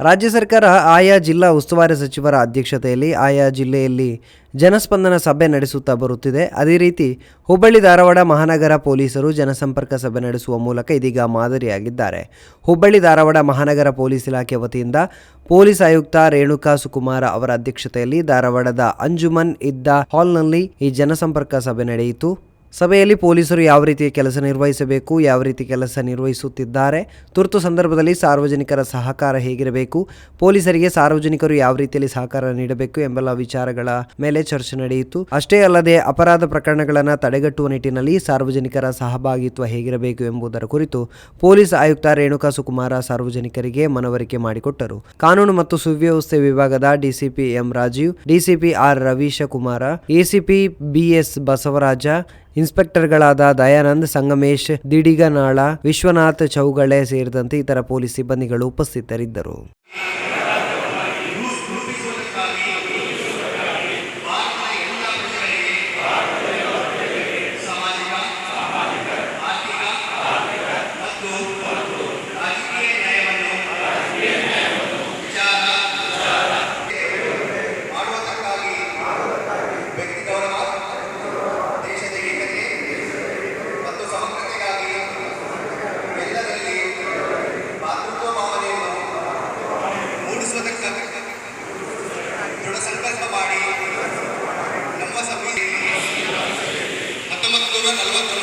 ರಾಜ್ಯ ಸರ್ಕಾರ ಆಯಾ ಜಿಲ್ಲಾ ಉಸ್ತುವಾರಿ ಸಚಿವರ ಅಧ್ಯಕ್ಷತೆಯಲ್ಲಿ ಆಯಾ ಜಿಲ್ಲೆಯಲ್ಲಿ ಜನಸ್ಪಂದನ ಸಭೆ ನಡೆಸುತ್ತಾ ಬರುತ್ತಿದೆ. ಅದೇ ರೀತಿ ಹುಬ್ಬಳ್ಳಿ, ಧಾರವಾಡ, ಮಹಾನಗರ ಪೊಲೀಸರು ಜನಸಂಪರ್ಕ ಸಭೆ ನಡೆಸುವ ಮೂಲಕ ಇದೀಗ ಮಾದರಿಯಾಗಿದ್ದಾರೆ. ಹುಬ್ಬಳ್ಳಿ, ಧಾರವಾಡ, ಮಹಾನಗರ ಪೊಲೀಸ್ ಇಲಾಖೆ ವತಿಯಿಂದ ಪೊಲೀಸ್ ಆಯುಕ್ತ ರೇಣುಕಾ ಸುಕುಮಾರ ಅವರ ಅಧ್ಯಕ್ಷತೆಯಲ್ಲಿ ಧಾರವಾಡದ ಅಂಜುಮನ್ ಇದ್ದ ಹಾಲ್ನಲ್ಲಿ ಈ ಜನಸಂಪರ್ಕ ಸಭೆ ನಡೆಯಿತು. ಸಭೆಯಲ್ಲಿ ಪೊಲೀಸರು ಯಾವ ರೀತಿ ಕೆಲಸ ನಿರ್ವಹಿಸಬೇಕು, ಯಾವ ರೀತಿ ಕೆಲಸ ನಿರ್ವಹಿಸುತ್ತಿದ್ದಾರೆ, ತುರ್ತು ಸಂದರ್ಭದಲ್ಲಿ ಸಾರ್ವಜನಿಕರ ಸಹಕಾರ ಹೇಗಿರಬೇಕು, ಪೊಲೀಸರಿಗೆ ಸಾರ್ವಜನಿಕರು ಯಾವ ರೀತಿಯಲ್ಲಿ ಸಹಕಾರ ನೀಡಬೇಕು ಎಂಬೆಲ್ಲ ವಿಚಾರಗಳ ಮೇಲೆ ಚರ್ಚೆ ನಡೆಯಿತು. ಅಷ್ಟೇ ಅಲ್ಲದೆ ಅಪರಾಧ ಪ್ರಕರಣಗಳನ್ನು ತಡೆಗಟ್ಟುವ ನಿಟ್ಟಿನಲ್ಲಿ ಸಾರ್ವಜನಿಕರ ಸಹಭಾಗಿತ್ವ ಹೇಗಿರಬೇಕು ಎಂಬುದರ ಕುರಿತು ಪೊಲೀಸ್ ಆಯುಕ್ತ ರೇಣುಕಾ ಸುಕುಮಾರ ಸಾರ್ವಜನಿಕರಿಗೆ ಮನವರಿಕೆ ಮಾಡಿಕೊಟ್ಟರು. ಕಾನೂನು ಮತ್ತು ಸುವ್ಯವಸ್ಥೆ ವಿಭಾಗದ DCP M Rajeev, DCP R Ravisha Kumara ACP BS Basavaraja ಇನ್ಸ್ಪೆಕ್ಟರ್ಗಳಾದ Dayanand Sangamesh Didiganala Vishwanath Chougale ಸೇರಿದಂತೆ ಇತರ ಪೊಲೀಸ್ ಸಿಬ್ಬಂದಿಗಳು ಉಪಸ್ಥಿತರಿದ್ದರು. ನಲವತ್ತು